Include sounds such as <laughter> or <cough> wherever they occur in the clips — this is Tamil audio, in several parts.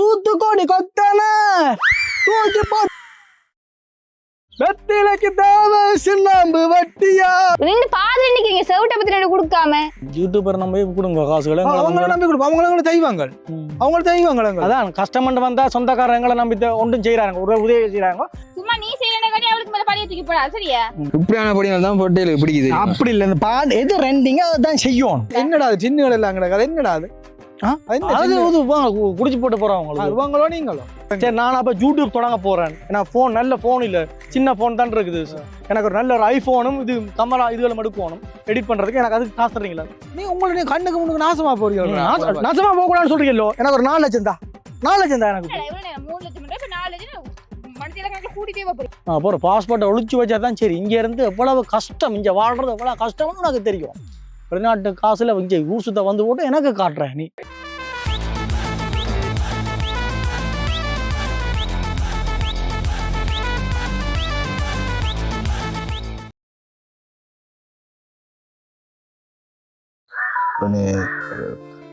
தூத்துக்கோடி கொத்தன! தூக்கி போ வெத்திலைக்கு தேவை சின்னாம்பு வட்டியா? ரெண்டு பாதி நிக்கிறீங்க செவிட்ட பத்தி ரெண்டு கொடுக்காம. யூடியூபர் நம்பி கொடுங்க காசுகளை அவங்கள நம்பி கொடுப்போம். அவங்கள செய்வாங்க. ம். அவங்கள செய்வாங்க அதான் கஸ்டமர் வந்தா சொந்தக்காரங்க எங்களை நம்பி ஒன்றும் செய்யறாங்க ஒரு உதவி செய்யறாங்க சும்மா நீ செய்யறன காட்டி அவளுக்கு மேல பழைய தூக்கி போடா சரியா? இப்படியான படிகள் தான் பொட்டையில பிடிக்குது. அப்படி இல்ல இந்த பால் எது ரெண்டிங்க அதுதான் செய்யும். என்னடா அது சின்ன எல்லாம் அது என்னடா அது? குடிச்சு போட்டு உங்களுக்கு. இவங்களோ நீங்களோ? சரி நான் அப்ப யூடியூப் தொடங்க போறேன். ஏன்னா போன் நல்ல போன் இல்ல. சின்ன போன் தான் இருக்குது. எனக்கு ஒரு நல்ல ஒரு ஐபோனும் இது கமலா இதுகளும் எடுக்கணும் எடிட் பண்றதுக்கு எனக்கு அதுக்கு காசு தரீங்களா நீ உங்களை நீ கண்ணுக்கு முன்னுக்கு நாசமா போறீங்க நாச- நாசமா போக கூடாதுன்னு சொல்றீங்களோ எனக்கு ஒரு நாலு லட்சம் தான் நாலு லட்சம் தான் எனக்கு. போறீங்க போற பாஸ்போர்ட்டை ஒழிச்சு வச்சா தான் சரி. இங்க இருந்து எவ்வளவு கஷ்டம் இங்க வாழ்றது எவ்வளவு கஷ்டம்னு எனக்கு தெரியும். வெளிநாட்டு காசுல இங்க ஊர் சுத்த வந்து போட்டு எனக்கு காட்டுறேன் நீ.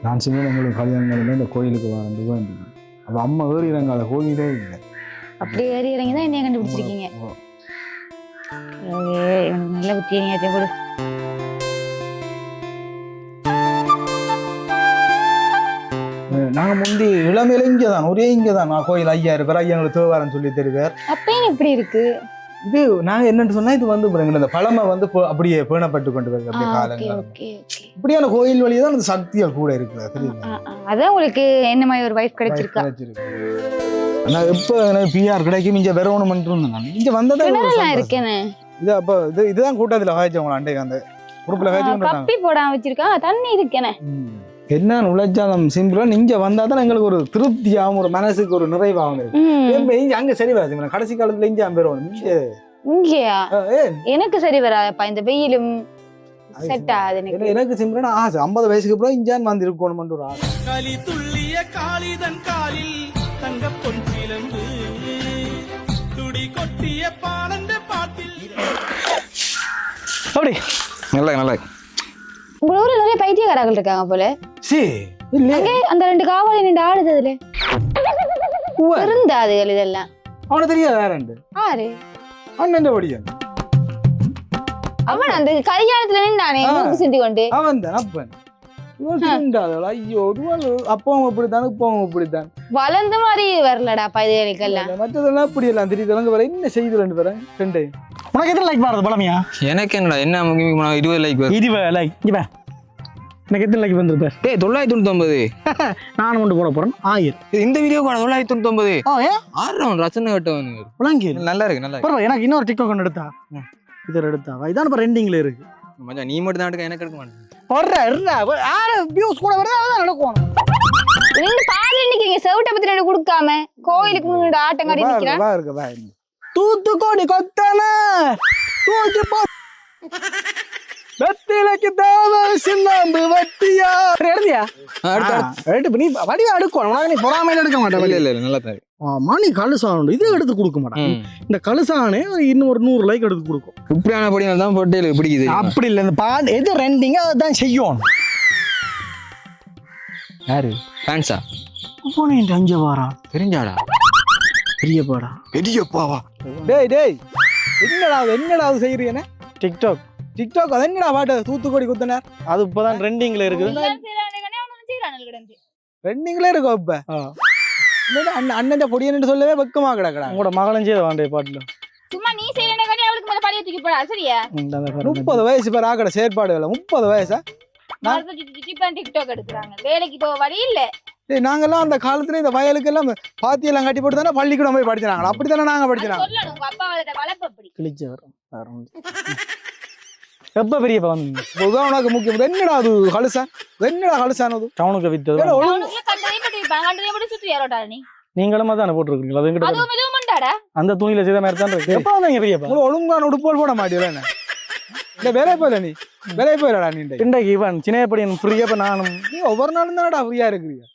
நான் சின்ன உங்களுக்கு கல்யாணம் இந்த கோயிலுக்கு வந்து வேண்டியது அப்போ அம்மா ஏறிறாங்க அந்த கோயிலே இல்லை. அப்படியே ஏறி இறங்கி தான் என்னைய கண்டுபிடிச்சிருக்கீங்க. நல்ல புத்தி நீங்க கொடு நாங்க முந்தி இளமையில இங்கே தான் ஒரே இங்கே தான் நான் கோயில் ஐயாயிரம் பேர் ஐயா எங்களுக்கு தேவாரம் சொல்லி தருவார். அப்பயும் இப்படி இருக்கு? இது நாங்க என்னன்னு சொன்னா இது வந்து இந்த பழமை வந்து அப்படியே பேணப்பட்டு கொண்டு வருது அப்படியே காலங்கள். இப்படியான கோயில் வழியே தான் அந்த சக்திகள் கூட இருக்குது தெரியுமா அதான் உங்களுக்கு என்ன மாதிரி ஒரு வைஃப் கிடைச்சிருக்கா? கிடைச்சிருக்கு. நான் எப்போ எனக்கு பிஆர் கிடைக்கும்? இங்க வரணும்னு இருந்தேன் நான். இங்க வந்ததே ஒரு கிணறுலாம் சந்தோஷம். இருக்கேன்னு இது அப்போ இது இதுதான் கூட்டத்துல காய்ச்சவங்க அண்டைக்கு அந்த குரூப்ல காய்ச்சி கப்பி வச்சிருக்கா தண்ணி இருக்கேனே. என்ன உழைச்சாலும் சிம்பிளா இங்க வந்தா தான் எங்களுக்கு ஒரு திருப்தியாகவும் ஒரு மனசுக்கு ஒரு நிறைவாகவும் இருக்கு அங்க சரி வராது. கடைசி காலத்துல இங்க இங்க இங்கேயா? எனக்கு சரி வராப்பா இந்த வெயிலும் செட் ஆகுது எனக்கு. எனக்கு- சிம்பிளான ஆசை. ஐம்பது வயசுக்கு அப்புறம் இஞ்சான் வந்து இருக்கணும்னு ஒரு ஆசை. களி துள்ளிய காளிதன் காலில் தங்க பொன் சிலம்பு துடி கொட்டிய பாலந்த பாட்டில். அப்படி. நல்லா நல்லா உங்க ஊர்ல நிறைய பைத்தியக்காரர்கள் இருக்காங்க போல. சி இல்ல அங்கே அந்த ரெண்டு காவலி நின்று ஆடுது அதுல. இருந்தாதுகள் இதெல்லாம். அவனுக்கு தெரியாது வேறண்டு ஆறு. அண்ணன் படியன் அவன் அந்த கல்யாணத்துல நின்றானே சிந்தி கொண்டு. அவன் தான் அப்பன்? ஐயோ ஒருவன் அப்பவும் இப்படித்தான் இப்பவும் இப்படித்தான் வளர்ந்த மாதிரி வரலடா பைத்தியங்களுக்கெல்லாம் மற்றதெல்லாம் இப்படி எல்லாம் தெரியுது. வர என்ன செய்து ரெண்டு பேரும்? ரெண்டு. உனக்கு எத்தனை லைக் பாருது பழமையா? எனக்கு என்னடா என்ன இருபது லைக் இருபது லைக் இங்க எனக்கு எத்தனை லைக் வந்திருப்பார் தொள்ளாயிரத்தி தொண்ணூத்தொன்பது. <laughs> நானும் கொண்டு போட போறேன். ஆயிரம். இந்த வீடியோ கூட தொள்ளாயிரத்தி தொண்ணூத்தொன்பது. ஆ ஏன்? ஆடுறவன் ரசனை கட்டவன். விளங்கி நல்லா இருக்கு நல்லா பரவாயில்ல எனக்கு இன்னொரு டிக்டாக் ஒன்று எடுத்தா? இதில் எடுத்தா. இதான் இப்போ ரெண்டிங்கில் இருக்கு. மச்சான் நீ மட்டும் தான் எடுக்க எனக்கு எடுக்க மாட்டேன். வர்ற இருடா யாரு வியூஸ் கூட வருது அதான் நடக்கும். ரெண்டு பாதி நிக்கிறீங்க செவிட்ட பத்தி ரெண்டு கொடுக்காம கோயிலுக்கு முன்னாடி ஆட்டம் காட்டி வா நிக்கிறேன். இருக்கு, வா இருக்கு, வா இருக்கு. தூத்துக்கோடி கொத்தன. தூக்கி போ வெத்திலைக்கு தேவை வட்டியா? இப்ப நீ வடிவா எடுக்கணும் உனக்கு நீ பொறாமையில எடுக்க மாட்டேன் இல்ல இல்ல நல்லா நீ கழுசான் உண்டு இதை எடுத்து கொடுக்க மாட்டேன். இந்த கழுசானே இன்னும் ஒரு நூறு லைக் எடுத்து கொடுக்கும். இப்படியான படிகள் தான் பிடிக்குது. அப்படி இல்லை இந்த பால் எது ரெண்டிங்க அதுதான் செய்யும். யாரு? ஃபேன்ஸா போனேன் அஞ்சு வாரா? தெரிஞ்சாடா? பாடா. பெரியப்பாவா டேய் டேய். என்னடா என்னடா அது செய்யறீங்க டிக்டாக் டிக்டாக் அது என்னடா பாட்டு? தூத்துக்குடி குத்தனர் அது இப்பதான் ட்ரெண்டிங்ல இருக்குது. ரெண்டிங்களே இருக்கும் இப்ப. அண்ணன் அண்ணன் பொடியன்னு சொல்லவே வெக்கமா கிடக்கடா உங்களோட மகளும் செய்த வேண்டிய பாட்டுல. சும்மா நீ செய்யறன காட்டி அவளுக்கு மேல பழைய தூக்கி போடா சரியா? இந்த அந்த பாருங்க. முப்பது வயசு பேர் ஆகட செயற்பாடுகள் முப்பது வயசா? டிக்டாக் எடுக்கிறாங்க. வேலைக்கு போக வழி இல்ல. டேய் நாங்கெல்லாம் அந்த காலத்துல இந்த வயலுக்கு எல்லாம் பாத்தியெல்லாம் கட்டி போட்டு தானே பள்ளிக்கூடம் போய் படிச்சாங்க. அப்படித்தானே நாங்க படிச்சாங்க கிழிச்சவர் எப்ப பெரியப்பா வந்து இதுதான் உனக்கு முக்கியம் என்னடா அது கழுசான் என்னடா கழுசான் அது டவுனுக்கு வித்தது நீங்களும் தானே போட்டுருக்கீங்களா அது எங்கிட்ட அந்த துணியில செய்த மாதிரி தான் இருக்கு எப்ப வந்தீங்க பெரியப்பா உங்களுக்கு ஒழுங்கான உடுப்போல் போட மாட்டீங்களா என்ன இல்ல வேலையை போயில நீ வேலையை போயிடா நீ இன்றைக்கு. இவன் சின்னையப்படியன் ஃப்ரீயா இப்ப நானும் நீ ஒவ்வொரு நாளும் தானடா ஃப்ரீயா இருக்கிறீங்க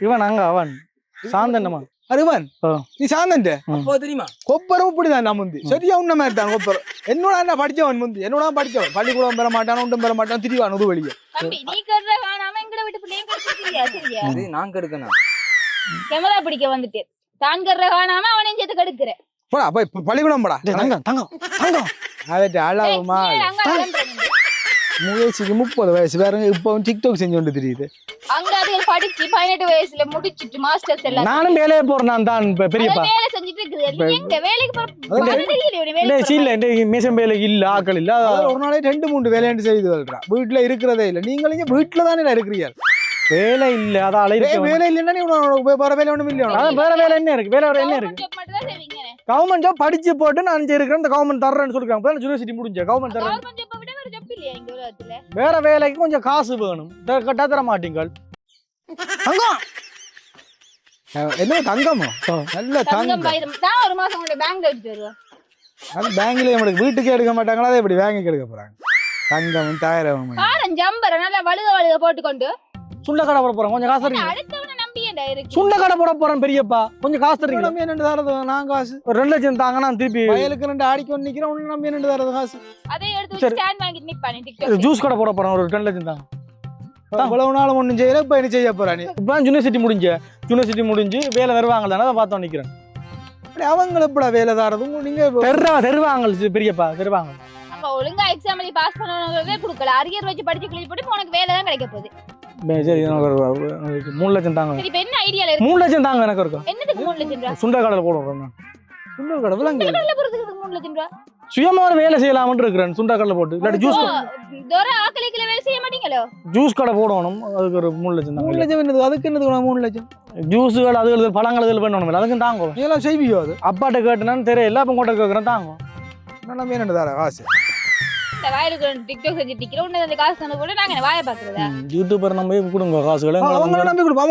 இவன் அங்க அவன் சாந்தன்னமா அருவன் ஆ. நீ சாந்தன்ட்டு அப்போ தெரியுமா கொப்பரம் இப்படிதான் நான் முந்தி சரியா உன்ன மாதிரி தான் கொப்பரம் என்னோட என்ன படிச்சவன் முந்தி என்னோட படிச்சவன் பள்ளிக்கூடம் பெற மாட்டான் ஒன்றும் பெற மாட்டான் திரிவான் உது வெளியே இது நான் கெடுக்கணும் கேமரா பிடிக்க வந்துட்டு தான் கர்ற காணாம அவனையும் சேர்த்து கெடுக்கிறேன் போடா போய் பள்ளிக்கூடம் போடா தங்கம் தங்கம் தங்கம் அதட்டு அழகுமா முயற்சிக்கு முப்பது வயசு வேற இப்பவும் டிக்டாக் செஞ்சு கொண்டு தெரியுது அங்க படிச்சு பதினெட்டு வயசுல முடிச்சிட்டு மாஸ்டர்ஸ் எல்லாம் நானும் வேலையை போறேன் நான் தான் இப்ப பெரியப்பா வேலை செஞ்சுட்டு இருக்குது எங்க வேலைக்கு இல்லை மேசம் வேலைக்கு இல்ல ஆக்கள் இல்ல ஒரு நாளே ரெண்டு மூணு வேலையாண்டு செய்து கொள்றா வீட்டுல இருக்கிறதே இல்ல நீங்களும் இங்க வீட்டுல தானே இருக்கிறீங்க வேலை இல்ல அதான் அலையிருக்கு வேலை இல்லைன்னா நீ வேற வேலை ஒண்ணும் இல்லையா அதான் வேற வேலை என்ன இருக்கு வேற வேற என்ன இருக்கு கவர்மெண்ட் ஜாப் படிச்சு போட்டு நான் இருக்கிறேன் இந்த கவர்மெண்ட் தர்றேன்னு சொல்லிருக்காங்க யூனிவர்சிட்டி முடிஞ்ச கவர்மெண்ட் தர்றேன் உலகத்துல வேற வேலைக்கு கொஞ்சம் காசு வேணும். கட்டா தர மாட்டீங்கள். தங்கம்! என்ன தங்கமா? நல்ல தங்கம் தான் ஒரு மாசம் உங்களோட பேங்க்ல வச்சுட்டு வருவேன். அது பேங்க்ல நம்மளுக்கு வீட்டுக்கு எடுக்க மாட்டாங்களா? அதை இப்படி பேங்குக்கு எடுக்க போறாங்க? தங்கம் தாயிரம் பாரன் ஜம்பரை நல்லா வழுக வழுக போட்டுக்கொண்டு. சுண்ட கடை போட போறேன். கொஞ்சம் காசு நம்பி ஏன்டா இருக்கு. சுண்ட கடை போட போறேன் பெரியப்பா. கொஞ்சம் காசு தரது. நான் காசு. ஒரு ரெண்டு லட்சம் தாங்க நான் திருப்பி வயலுக்கு ரெண்டு நிக்கிறேன். தரது காசு. அதை எடுத்து சரி. ஸ்டாண்ட் வாங்கிட்டு நிப்பானே டிக்டாக் ஜூஸ் கடை போட போறேன். ஒரு ரெண்டு லட்சம் தாங்க இவ்வளவு நாள் ஒண்ணும் செய்யல. இப்ப என்ன செய்ய போறா நீ? இப்போ யூனிவர்சிட்டி முடிஞ்ச. யூனிவர்சிட்டி முடிஞ்சு வேலை தருவாங்க தானே அதை பார்த்தோம் நிக்கிறேன். அப்படி அவங்க எப்படா வேலை தரது? நீங்க தருவா தருவாங்க பெரியப்பா தருவாங்க நம்ம ஒழுங்கா எக்ஸாம் எழுதி பாஸ் பண்ணவங்களே கொடுக்கல. அரியர் வச்சு படிச்சு கிளி போட்டு உனக்கு வேலை தான் கிடைக்க போகுது. சரி எனக்கு ஒரு ஒரு மூணு லட்சம் தாங்க. சரி இப்ப என்ன ஐடியால இருக்கு? மூணு லட்சம் தாங்க எனக்கு இருக்கும் என்னதுக்கு மூணு லட்சம் ரூபா சுண்ட கடையில் போடுறேன் நான். மூணு லட்சம் ரூபா சுயமான வேலை செய்யலாம்னு இருக்கிறேன் சுண்ட கடையில் போட்டு. இல்லாட்டி ஜூஸ் தோர ஆக்கலைக்குள்ள வேலை செய்ய மாட்டீங்களோ? ஜூஸ் கடை போடணும் அதுக்கு ஒரு மூணு லட்சம் மூணு லட்சம் என்னது? அதுக்கு என்னது மூணு லட்சம்? ஜூஸுகள் அதுகள் பழங்கள் இதுகள் பண்ணணும் அதுக்கும் தாங்க. நீ எல்லாம் செய்வியோ அது? அப்பாட்ட கேட்டேன்னு தெரியல அப்போ கூட கேட்குறேன் தாங்க. நான் நம்பி என்னண்டு தர காசு? இந்த வயலுக்கு டிக்டாக் செஞ்சு டிக்கிறோம் உன்னை அந்த காசு தந்து கூட நாங்க என்ன வாயை பாக்குறதா யூடியூபர் நம்ம கொடுங்க காசுகளை. எங்களை அவங்கள நம்பி கொடுப்போம்.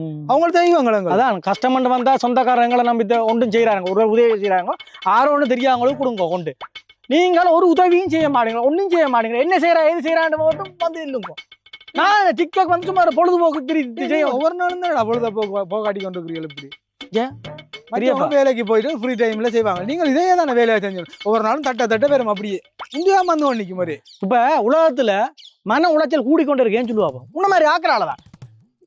ம். அவங்களும் செய்வாங்க அங்க அதான் கஸ்டமர் வந்தா சொந்தக்காரங்களை நம்பி ஒன்றும் செய்யறாங்க ஒரு உதவி செய்யறாங்க ஆரோ ஒன்று தெரியாதவங்களும் கொடுங்க கொண்டு. நீங்கள் ஒரு உதவியும் செய்ய மாட்டீங்க ஒன்றும் செய்ய மாட்டீங்க என்ன செய்யறா எது செய்யறான்னு மட்டும் வந்து இல்லைங்க. நான் டிக்டாக் வந்து சும்மா பொழுதுபோக்கு திரி செய்ய ஒவ்வொரு நாளும் தான் பொழுத போக போகாட்டி கொண்டு இருக்கிறீர்கள் இப்படி. ஏன்? வேலைக்கு போயிட்டு ஃப்ரீ டைம்ல செய்வாங்க. நீங்கள் இதே தானே வேலையை செஞ்சு ஒவ்வொரு நாளும் தட்ட தட்ட வரும் அப்படியே. இந்தியா வந்து ஒன்னைக்கு மாதிரி இப்ப உலகத்துல மன உளைச்சல் கூடிக்கொண்டு இருக்கேன்னு சொல்லுவாங்க உன்ன மாதிரி ஆக்குறாளதான்.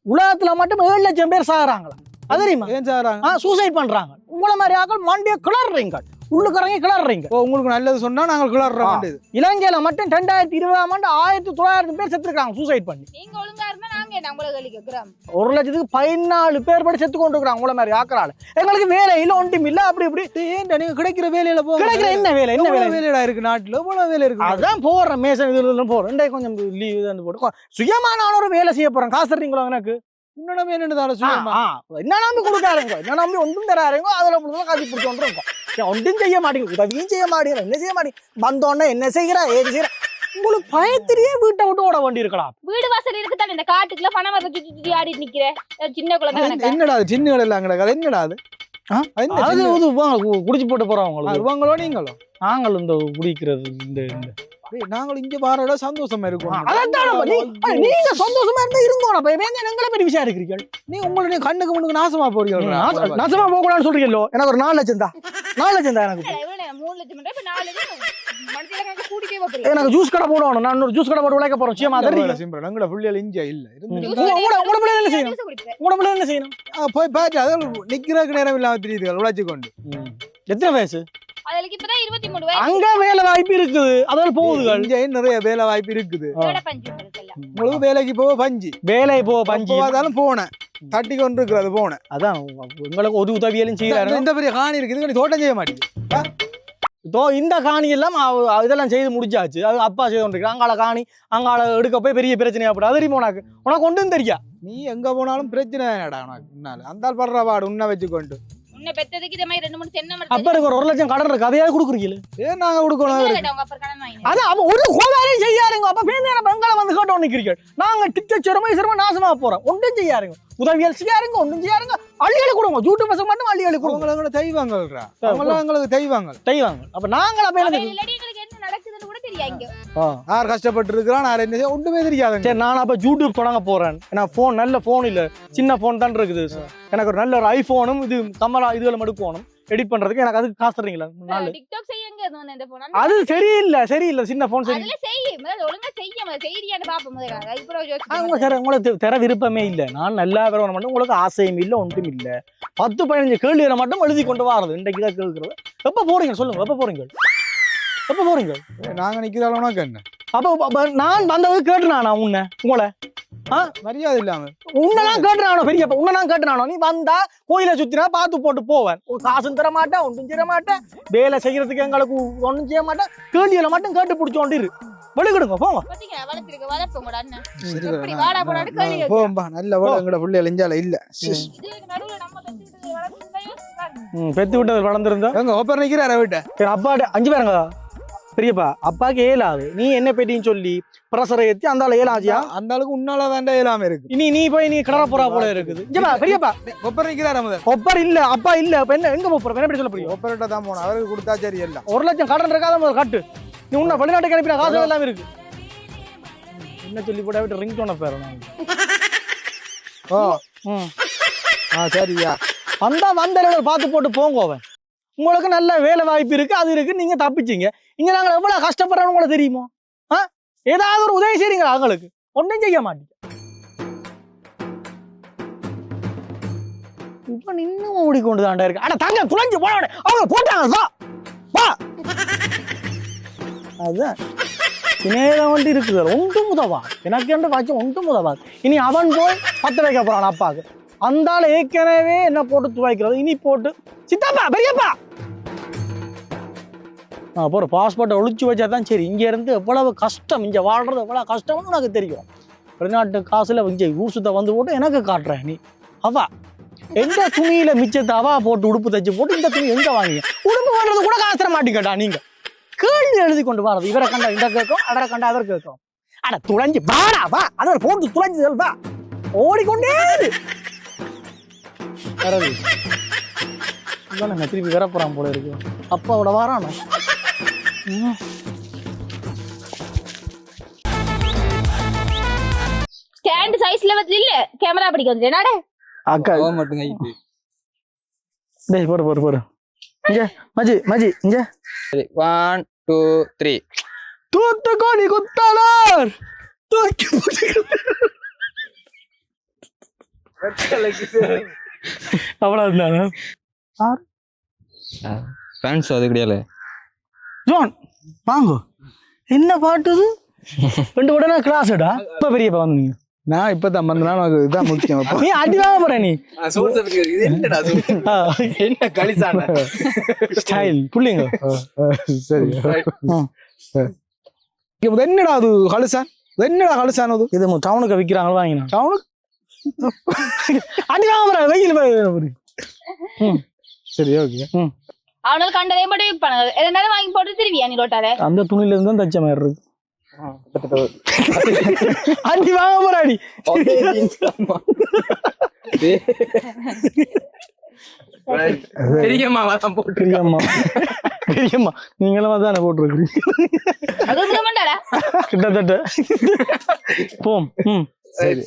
உலகத்துல மட்டும் ஏழு லட்சம் பேர் சாகுறாங்களா அது தெரியுமா? ஏன் ஆ சூசைட் பண்றாங்க. உங்களை மாதிரி ஆக்கள் மண்டியை கிளறீங்க உள்ளுக்கறங்கி கிளறீங்க உங்களுக்கு நல்லது சொன்னா நாங்கள் கிளற ஆ. வேண்டியது இலங்கையில மட்டும் ரெண்டாயிரத்தி இருபதாம் ஆண்டு ஆயிரத்தி தொள்ளாயிரத்தி பேர் செத்துருக்காங்க சூசைட் பண்ணி. நீங்க ஒழுங்கா இருந்தா நாங்க என்ன உங்களை கழி கேக்குறோம் ஒரு லட்சத்துக்கு பதினாலு பேர் படி செத்து கொண்டு இருக்கிறாங்க உங்களை மாதிரி ஆக்குறாள் எங்களுக்கு வேலை இல்ல ஒன்றும் இல்ல அப்படி இப்படி. ஏன்டா நீங்க கிடைக்கிற வேலையில போக கிடைக்கிற என்ன வேலை? என்ன வேலை? வேலைடா இருக்கு நாட்டுல? எவ்வளவு வேலை இருக்கு? அதான் போடுறேன் மேசன் இதுல ரெண்டே கொஞ்சம் லீவ் தான் போட்டு. சுயமா நான் ஒரு வேலை செய்ய போறேன். காசு தர்றீங்களோ எனக்கு? உன்னோட என்னன்னு தர ஆ, சொல்லுமா? ஆ. என்ன நம்பி கொடுக்காருங்க என்ன நம்பி ஒன்றும் தராருங்க அதுல காசு பிடிச்சி வந்துருங்க ஒன்றும் செய்ய மாட்டேங்க உதவியும் செய்ய மாட்டேங்கிற என்ன செய்ய மாட்டேங்க வந்தோடனே என்ன செய்கிறா ஏது செய்யறா உங்களுக்கு பயத்திலேயே வீட்டை விட்டு ஓட வேண்டி இருக்கலாம் வீடு வாசல் இருக்கு தானே இந்த காட்டுக்குள்ள பணம் வர சுத்தி சுத்தி ஆடிட்டு நிக்கிற சின்ன குழந்தை. என்னடா அது சின்ன எல்லாம் கிடக்கு அது என்னடா அது குடிச்சு போட்டு போறவங்களுக்கு இவங்களோ நீங்களோ நாங்கள் இந்த குடிக்கிறது இந்த இந்த டேய், நாங்கள் இங்க பாரோட சந்தோஷமா இருக்கும் நீங்க சந்தோஷமா இருந்தா இருங்கோம் அப்ப எங்களை பற்றி விசாரிக்கிறீர்கள் நீ உங்களுடைய கண்ணுக்கு முன்னுக்கு நாசமா போறீங்க நாச- நாசமா போக கூடாதுன்னு சொல்றீங்களோ எனக்கு ஒரு நாலு லட்சம் தான் நாலு லட்சம் தான் எனக்கு. ஜூஸ் கடை போடணும் நான் ஒரு ஜூஸ் கடை போட்டு உழைக்க போறேன் சுயமா தெரியும் சிம்பிள். எங்கட புள்ளியில இங்க இல்ல. இருந்து ம். ஜூஸ் உங்க- கடையில உங்க- உங்க பிள்ளை என்ன செய்யணும். உங்களோட என்ன செய்யணும்? ஆ, போய் பாத்து அது நிக்கிறதுக்கு நேரம் இல்லாம தெரியுது உழைச்சு கொண்டு. எத்தனை வயசு? அங்க வேலை வாய்ப்பு இருக்குது. அதில் போகுதுகள். இங்க நிறைய வேலை வாய்ப்பு இருக்குது. வேலைக்கு போக பஞ்சு. வேலை போ பஞ்சு. பார்த்தாலும் போனேன். தட்டி கொண்டு இருக்கிறது போனேன் அதான் உங்களுக்கு ஒரு உதவியாலும் செய்யறாரு இந்த பெரிய காணி இருக்குது நீ தோட்டம் செய்ய மாட்டேங்குது. இந்த காணி எல்லாம் இதெல்லாம் செய்து முடிச்சாச்சு. அது அப்பா செய்து கொண்டிருக்காங்க அங்கால காணி அங்கால எடுக்க போய் பெரிய பிரச்சனையா அது தெரியுமா உனக்கு? உனக்கு ஒன்றும் தெரியா? நீ எங்க போனாலும் பிரச்சனை தானடா உனக்கு முன்னால. அந்த படுற பாடு உன்னை வச்சுக்கொண்டு உன்னை பெத்ததுக்கு இந்த மாதிரி ரெண்டு மூணு தென்னை அப்ப மரத்தை எனக்கு ஒரு ஒரு லட்சம் கடன் இருக்கு அதையாவது கொடுக்குறீங்களே? ஏன் நாங்க கொடுக்கணும் கடன் அதான் அப்ப ஒரு கோதாரையும் செய்யாருங்க அப்ப பேருந்து எங்களை வந்து கேட்டோம் நிக்கிறீர்கள் நாங்க டிக்கெட் சிரமம் சிரமம் நாசமா போறோம். ஒன்றும் செய்யாருங்க உதவியால் செய்யாருங்க ஒன்றும் செய்யாருங்க அள்ளிகளை கொடுங்க. யூடியூப் பசங்க மட்டும் அள்ளிகளை கொடுங்க. எங்களை எங்களுக்கு தெய்வாங்க அப்ப நாங்கள் நடக்குதுன்னு கூட தெரியாது யார் கஷ்டப்பட்டு இருக்கிறான் யார் என்ன ஒன்றுமே தெரியாதுங்க. சரி நான் அப்ப யூடியூப் தொடங்க போறேன். ஏன்னா ஃபோன் நல்ல ஃபோன் இல்ல. சின்ன ஃபோன் தான் இருக்குது. எனக்கு ஒரு நல்ல ஒரு ஐபோனும் இது கமரா இதுகளை எடுக்கணும் எடிட் பண்றதுக்கு எனக்கு அதுக்கு காசு தரீங்களா நாலு. டிக்டாக் செய்யுங்க இந்த போன் அது சரியில்லை சரியில்லை. சின்ன போன் சரி. அதுல செய்ய முதல்ல ஒழுங்கா செய்ய முதல்ல செய்யறியான்னு பாப்போம் முதல்ல. இப்போ சார் உங்களுக்கு தர விருப்பமே இல்லை. நான் நல்லா வரணும் மட்டும் உங்களுக்கு ஆசையும் இல்லை ஒன்றும் இல்லை. பத்து பதினஞ்சு கேள்விகளை மட்டும் எழுதி கொண்டு வரது. இன்றைக்கு தான் கேட்குறது. எப்போ போறீங்க? சொல்லுங்க எப்போ போறீங்க? எப்போ போறீங்க? நாங்க உனக்கு என்ன? அப்போ நான் வந்தது கேட்டுனானா உன்னை உங்களை? மரியாதை இல்லாம உன்னை நான் கேட்டுனானோ பெரியப்பா? உன்னை நான் கேட்டுனானோ நீ வந்தா கோயிலை சுத்தினா பார்த்து போட்டு போவேன். காசும் தர மாட்டேன் ஒன்றும் செய்ய மாட்டேன். வேலை செய்யறதுக்கு எங்களுக்கு ஒன்றும் செய்ய மாட்டேன். கேள்வியில மட்டும் கேட்டு பிடிச்சோண்டு இரு. வெளிக்கிடுங்க போங்க. போம்பா நல்ல எங்கட பிள்ளை இல்ல. பெத்து விட்டது வளர்ந்துருந்தா? எங்க ஒப்பர் நிக்கிறார வீட்ட சரி அப்பா அஞ்சு பேருங்க பெரியப்பா அப்பாக்கு ஏலாது நீ என்ன பேட்டின்னு சொல்லி ப்ரெஷரை ஏத்தி அந்த ஆள் ஏலாச்சியா அந்த அளவுக்கு உன்னால தாண்டா இல்லாம இருக்கு. இனி நீ போய் நீ கிடற போறா போல இருக்குது. இங்கப்பா பெரியப்பா. ஒப்பர் நிக்கிறார முதல் ஒப்பர் இல்ல அப்பா இல்ல. என்ன எங்க போற என்ன எப்படி சொல்ல புரியும் ஒப்பர்கிட்ட தான் போனோம். அவருக்கு கொடுத்தா சரி எல்லாம். ஒரு லட்சம் கடன் இருக்காத முதல்ல கட்டு. நீ உன்ன வெளிநாட்டுக்கு அனுப்பின காசு எல்லாம் இருக்கு. என்ன சொல்லி போட விட்டு ரிங் டோன பேர் ஓ. ஆ சரியா. வந்தா வந்த பார்த்து போட்டு போங்க அவன். உங்களுக்கு நல்ல வேலை வாய்ப்பு இருக்கு அது இருக்கு நீங்க தப்பிச்சீங்க. இங்க நாங்க எவ்வளவு கஷ்டப்படுறோம்னு உங்களுக்கு தெரியுமோ? ஆ? ஏதாவது ஒரு உதவி செய்றீங்க அவங்களுக்கு? ஒன்றும் செய்ய மாட்டீங்க. இப்ப இன்னும் கொண்டு தாண்டா இருக்கு. அட தங்க குழஞ்சு போன அவங்க போட்டாங்க வா. வா. அதுதான் சினேகம் வந்து இருக்குது. ஒன்றும் உதவா எனக்கு என்று வாட்சி ஒன்றும் உதவாது. இனி அவன் போய் பத்த வைக்க போறான் அப்பாவுக்கு அந்த ஆள் ஏற்கனவே என்ன போட்டு துவாய்க்கிறது இனி போட்டு. சித்தாப்பா பெரியப்பா! நான் அப்புறம் பாஸ்போர்ட்டை ஒழிச்சு வச்சா தான் சரி. இங்கேருந்து எவ்வளவு கஷ்டம் இங்கே வாழ்கிறது எவ்வளோ கஷ்டம்னு எனக்கு தெரியும். வெளிநாட்டு காசில் இங்கே ஊர் சுத்த வந்து போட்டு எனக்கு காட்டுற நீ. அவா எந்த துணியில் மிச்சத்தை அவா போட்டு உடுப்பு தைச்சு போட்டு இந்த துணி எங்கே வாங்கிங்க உடுப்பு வாங்குறது கூட காசு தர நீங்கள் நீங்க. கேள்வி எழுதி கொண்டு வரது. இவரை கண்டா இந்த கேட்கும் அவரை கண்டா அவர் கேட்கும். அட துளைஞ்சு வாடா வா. அதை போட்டு துளைஞ்சு வா. ஓடிக்கொண்டே இரு. வரது இதான் நான் திருப்பி வர போறான் போல இருக்கு. அப்பாவோட வாரானோ. ஸ்டாண்ட் சைஸ்ல வந்து இல்ல கேமரா பிடிக்க வந்து. என்னடா? அக்கா. போக மட்டும் கைக்கு டேய் போடு போடு போடு. இங்க மஜி மஜி இங்க. சரி ஒன் டூ த்ரீ தூத்துக்கோடி குத்தாளர்! தூக்கி போட்டு அவ்வளவுதானே ஃபேன்ஸ் அது கிடையாது ஜோன் வாங்க. என்ன பாட்டு இது? ரெண்டு உடனே கிளாஸ்டா இப்ப பெரியப்பா வந்தீங்க. நான் இப்பதான் வந்தனா. உனக்கு இதுதான் முக்கியம் அப்பா நீ அடி வாங்க போற நீ. என்ன களிசான ஸ்டைல் புள்ளிங்க. சரி. என்னடா அது கழுசான் இது என்னடா கழுசான் அது? இது டவுனுக்கு விற்கிறாங்க வாங்கினா டவுனுக்கு அடி வாங்க போற வெயில் சரி ஓகே அவனால கண்டதே மட்டும் விற்பானுங்க எதனால வாங்கி போட்டு திருவியா நீ ரோட்டால? அந்த துணில இருந்து தான் தச்ச மாதிரி இருக்கு. அடி வாங்க போற அடி. பெரியம்மா தான் போட்டு பெரியம்மா நீங்களும் தானே மாட்டாடா கிட்டத்தட்ட. போம். ம். சரி.